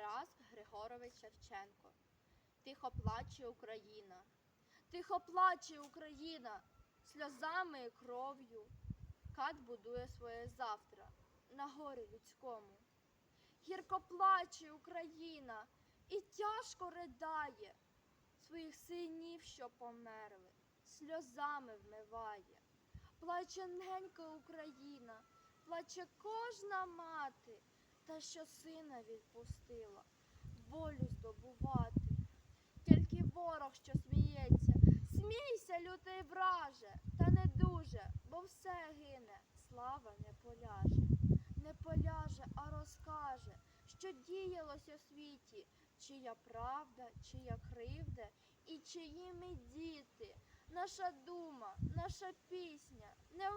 Тарас Григорович Шевченко. Тихо плаче Україна, тихо плаче Україна, сльозами і кров'ю. Кат будує своє завтра на горі людському. Гірко плаче Україна і тяжко ридає своїх синів, що померли, сльозами вмиває. Плаче ненька Україна, плаче кожна мати, та що сина відпустила, волю здобувати. Тільки ворог, що сміється, смійся, лютий враже, та не дуже, бо все гине, слава не поляже, не поляже, а розкаже, що діялося в світі, чия правда, чия кривда, і чиї ми діти. Наша дума, наша пісня не